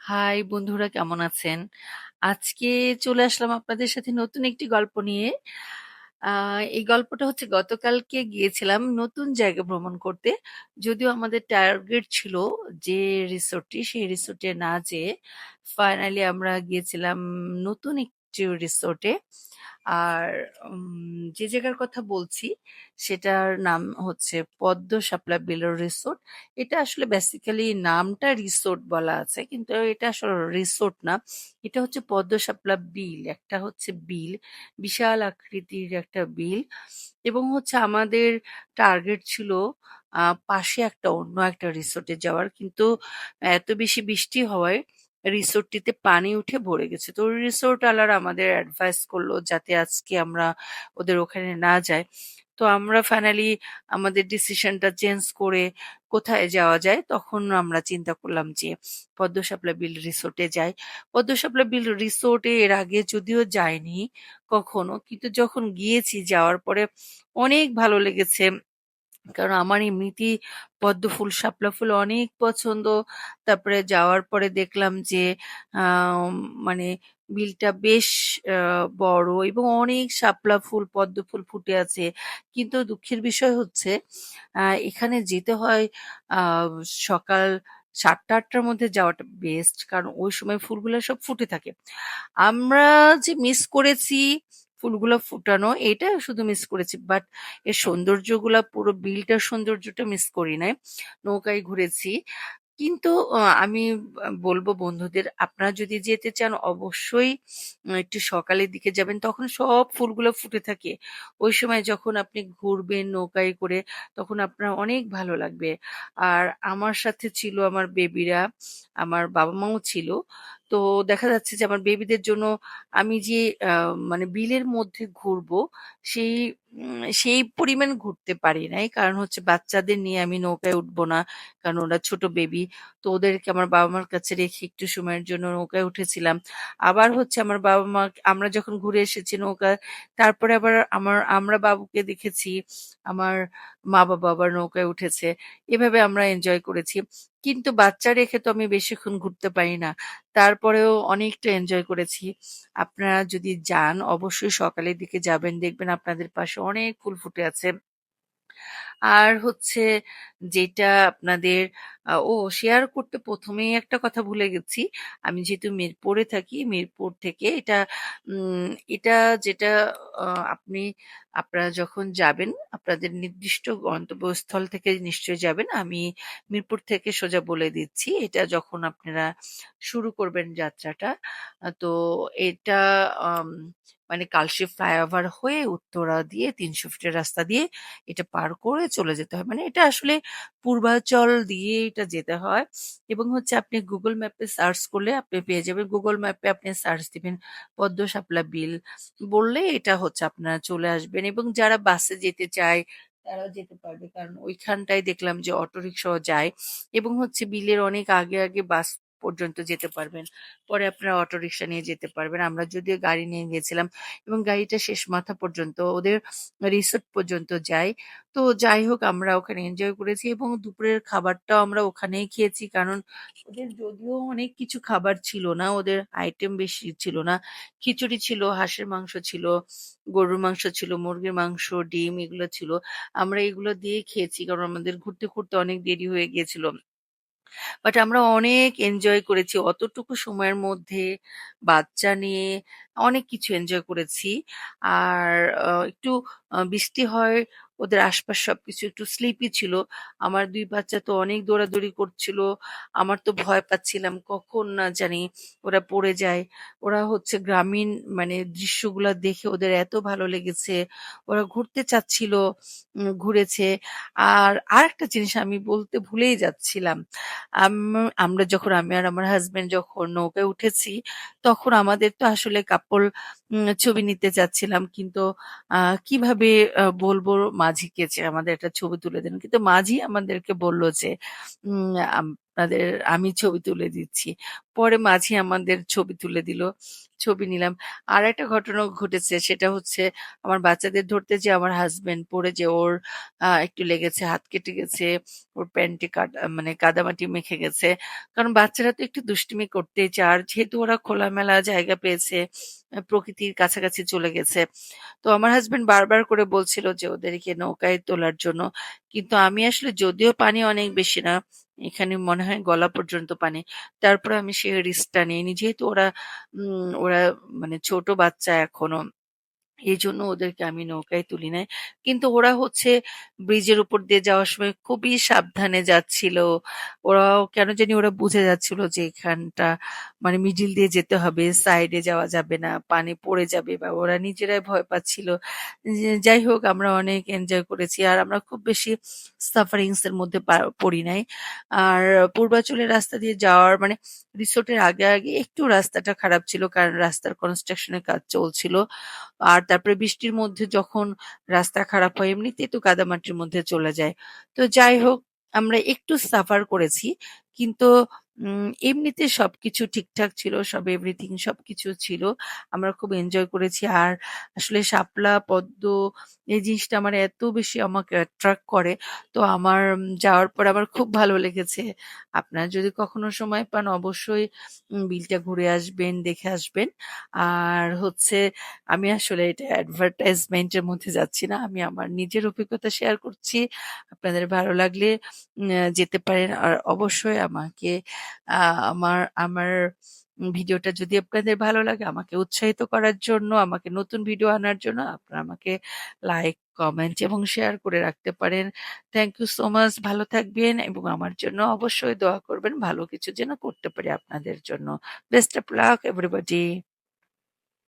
High বন্ধুরা কেমন আছেন? আজকে চলে আসলাম আপনাদের সাথে নতুন একটি গল্প নিয়ে। এই গল্পটা হচ্ছে গতকালকে গিয়েছিলাম নতুন জায়গা ভ্রমণ করতে। যদিও আমাদের টার্গেট ছিল যে রিসোর্টটি, সেই রিসোর্টে না যেয়ে ফাইনালি আমরা গিয়েছিলাম নতুন একটি রিসোর্টে। আর যে জায়গার কথা বলছি সেটার নাম হচ্ছে পদ্ম শাপলা বিল রিসোর্ট। এটা আসলে বেসিক্যালি নামটা রিসোর্ট বলা আছে কিন্তু এটা আসলে রিসোর্ট না। এটা হচ্ছে পদ্ম শাপলা বিল। একটা হচ্ছে বিল, বিশাল আকৃতির একটা বিল এবং হচ্ছে আমাদের টার্গেট ছিল পাশে একটা অন্য একটা রিসোর্টে যাওয়ার। কিন্তু এত বেশি বৃষ্টি হওয়ায় রিসোর্টটিতে পানি উঠে ভরে গেছে। তো রিসোর্টওয়ালারা আমাদের অ্যাডভাইস করল যাতে আজকে আমরা ওদের ওখানে না যাই। তো আমরা ফাইনালি আমাদের ডিসিশনটা চেঞ্জ করে কোথায় যাওয়া যায় তখন আমরা চিন্তা করলাম যে পদ্ম শাপলা বিল রিসোর্টে যাই। পদ্ম শাপলা বিল রিসোর্টে এর আগে যদিও যাইনি কখনো, কিন্তু যখন গিয়েছি যাওয়ার পরে অনেক ভালো লেগেছে। কারণ আমার এমনিতেই পদ্ম ফুল, শাপলা ফুল অনেক পছন্দ। তারপরে যাওয়ার পরে দেখলাম যে মানে বিলটা বেশ বড় এবং অনেক শাপলা ফুল, পদ্ম ফুল ফুটে আছে। কিন্তু দুঃখের বিষয় হচ্ছে এখানে যেতে হয় আ সকাল ৭ঃ০০-৮ঃ০০ র মধ্যে যাওয়াটা বেস্ট। কারণ ওই সময় ফুলগুলা সব ফুটে থাকে। আমরা যে মিস করেছি ফুলগুলো ফুটানো এটা শুধু মিস করেছি। বাট এর সৌন্দর্যগুলা পুরো বিলটার সৌন্দর্যটা মিস করি নাই। নৌকায় ঘুরেছি। কিন্তু আমি বলব বন্ধুদের আপনারা যদি যেতে চান অবশ্যই একটু সকালের দিকে যাবেন। তখন সব ফুলগুলো ফুটে থাকে। ওই সময় যখন আপনি ঘুরবেন নৌকায় করে তখন আপনার অনেক ভালো লাগবে। আর আমার সাথে ছিল আমার বেবিরা, আমার বাবা-মাও ছিল। তো দেখা যাচ্ছে যে আমার বেবিদের জন্য আমি যে মানে বিলের মধ্যে ঘুরবো সেই সেই পরিমাণ ঘুরতে পারি নাই। কারণ হচ্ছে বাচ্চাদের নিয়ে আমি নৌকায় উঠবো না। কারণ ওরা ছোট বেবি। তো ওদেরকে আমার বাবা-মার কাছে রেখে একটু সময়ের জন্য নৌকায় উঠেছিলাম। আবার হচ্ছে আমার বাবা-মা আমরা যখন ঘুরে এসেছি নৌকায়, তারপরে আবার আমার আমরা বাবুকে দেখেছি। আমার মা-বাবা আবার নৌকায় উঠেছে। এভাবে আমরা এনজয় করেছি। কিন্তু বাচ্চা রেখে তো আমি বেশিক্ষণ ঘুরতে পারি না। তারপরেও অনেকটা এনজয় করেছি। আপনারা যদি যান, অবশ্যই সকালের দিকে যাবেন। দেখবেন আপনাদের পাশে অনেক ফুল ফুটে আছে। আর হচ্ছে যেটা আপনাদের ও শেয়ার করতে ১ম এই একটা কথা ভুলে গেছি। আমি যেহেতু মিরপুরে থাকি, মিরপুর থেকে এটা এটা যেটা আপনি আপনারা যখন যাবেন, আপনাদের নির্দিষ্ট গন্তব্যস্থল থেকে নিশ্চয়ই যাবেন। আমি মিরপুর থেকে সোজা বলে দিচ্ছি। এটা যখন আপনারা শুরু করবেন যাত্রাটা, তো এটা মানে কালশী ফ্লাইওভার হয়ে উত্তরা দিয়ে ৩০০ ফিটের রাস্তা দিয়ে এটা পার করে চলে যেতে হয়। মানে এটা আসলে পূর্বাচল দিয়ে যেতে হয় এবং হচ্ছে আপনি গুগল ম্যাপে সার্চ করলে আপনি পেয়ে যাবেন। গুগল ম্যাপে আপনি সার্চ দিবেন পদ্ম শাপলা বিল বললে এটা হচ্ছে আপনারা চলে আসবেন এবং যারা বাসে যেতে চায় তারাও যেতে পারবে। কারণ ওইখানটায় দেখলাম যে অটোরিক্সাও যায় এবং হচ্ছে বিলের অনেক আগে, আগে বাস পর্যন্ত যেতে পারবেন। পরে আপনারা অটোরিকশা নিয়ে যেতে পারবেন। আমরা যদিও গাড়ি নিয়ে গিয়েছিলাম এবং গাড়িটা শেষ মাথা পর্যন্ত ওদের রিসোর্ট পর্যন্ত যায়। তো যাই হোক আমরা ওখানে এনজয় করেছি এবং দুপুরের খাবারটাও আমরা ওখানেই খেয়েছি। কারণ ওদের যদিও অনেক কিছু খাবার ছিল না, ওদের আইটেম বেশি ছিল না। খিচুড়ি ছিল, হাঁসের মাংস ছিল, গরুর মাংস ছিল, মুরগির মাংস, ডিম এগুলো ছিল। আমরা এগুলো দিয়ে খেয়েছি কারণ আমাদের ঘুরতে, ঘুরতে অনেক দেরি হয়ে গিয়েছিল। বাট আমরা অনেক এনজয় করেছি। অতটুকু সময়ের মধ্যে বাচ্চা নিয়ে অনেক কিছু এনজয় করেছি। আর একটু বৃষ্টি হয়, ওদের আশপাশ সবকিছু একটু স্লিপি ছিল। আমার দুই বাচ্চা তো অনেক দৌড়াদৌড়ি করছিল। আমার তো ভয় পাচ্ছিলাম কখন না জানি ওরা পড়ে যায়। ওরা হচ্ছে গ্রামীণ মানে দৃশ্যগুলা দেখে ওদের এত ভালো লেগেছে। ওরা ঘুরতে চাচ্ছিল, ঘুরেছে। আর আর একটা জিনিস আমি বলতে ভুলেই যাচ্ছিলাম। আম আমরা যখন আমি আর আমার হাসব্যান্ড যখন নৌকায় উঠেছি, তখন আমাদের তো আসলে উম ছবি নিতে চাচ্ছিলাম। কিন্তু কীভাবে বলব মাঝিকে যে আমাদের একটা ছবি তুলে দেন। কিন্তু মাঝি আমাদেরকে বলল যে, আপনাদের আমি ছবি তুলে দিচ্ছি। পরে মাঝি আমাদের ছবি তুলে দিল। ছবি নিলাম। আর একটা ঘটনা ঘটেছে সেটা হচ্ছে আমার বাচ্চাদের ধরতে যেয়ে আমার হাজবেন্ড পড়ে যেয়ে ওর একটু লেগেছে, হাত কেটে গেছে। ওর প্যান্টে মানে কাদামাটি মেখে গেছে। কারণ বাচ্চারা তো একটু দুষ্টুমি করতেই চায়। আর যেহেতু ওরা খোলামেলা জায়গা পেয়েছে, প্রকৃতির কাছাকাছি চলে গেছে। তো আমার হাজবেন্ড বারবার করে বলছিল যে ওদেরকে নৌকায় তোলার জন্য। কিন্তু আমি আসলে যদিও পানি অনেক বেশি না, এখানে মনে হয় গলা পর্যন্ত পানি। তারপরে আমি সে রিস্কটা নিইনি। যেহেতু ওরা ওরা মানে ছোট বাচ্চা এখনও। এজন্য ওদেরকে আমি নৌকায় তুলি নাই। কিন্তু ওরা হচ্ছে ব্রিজের উপর দিয়ে যাওয়ার সময় খুবই সাবধানে যাচ্ছিল। ওরাও কেন জানি ওরা বুঝে যাচ্ছিল যে এখানটা মানে মিডল দিয়ে যেতে হবে, সাইডে যাওয়া যাবে না, পানি পড়ে যাবে বা ওরা নিজেরাই ভয় পাচ্ছিল। যে যাই হোক আমরা অনেক এনজয় করেছি। আর আমরা খুব বেশি সাফারিংস এর মধ্যে পা পড়ি নাই। আর পূর্বাচলের রাস্তা দিয়ে যাওয়ার মানে রিসোর্টের আগে, আগে একটু রাস্তাটা খারাপ ছিল কারণ রাস্তার কনস্ট্রাকশন এর কাজ চলছিল। আর তারপরে বৃষ্টির মধ্যে যখন রাস্তা খারাপ হয়, এমনিতেই তো কাদামাটির মধ্যে চলে যায়। তো যাই হোক, আমরা একটু সাফার করেছি। কিন্তু এমনিতে সবকিছু ঠিকঠাক ছিল। সব এভরিথিং সবকিছু ছিল। আমরা খুব এনজয় করেছি। আর আসলে শাপলা, পদ্ম এই জিনিসটা আমার এত বেশি আমাকে অ্যাট্রাক্ট করে। তো আমার যাওয়ার পর আমার খুব ভালো লেগেছে। আপনারা যদি কখনো সময় পান অবশ্যই বিলটা ঘুরে আসবেন, দেখে আসবেন। আর হচ্ছে আমি আসলে এটা অ্যাডভার্টাইজমেন্ট এর মধ্যে যাচ্ছি না। আমি আমার নিজের অভিজ্ঞতা শেয়ার করছি। আপনাদের ভালো লাগলে যেতে পারেন। আর অবশ্যই আমাকে আমার আমার ভিডিওটা যদি আপনাদের ভালো লাগে আমাকে উৎসাহিত করার জন্য, আমাকে নতুন ভিডিও আনার জন্য আপনারা আমাকে লাইক, কমেন্ট এবং শেয়ার করে রাখতে পারেন। Thank you so much. ভালো থাকবেন এবং আমার জন্য অবশ্যই দোয়া করবেন। ভালো কিছু যেন করতে পারি আপনাদের জন্য। Best of luck everybody.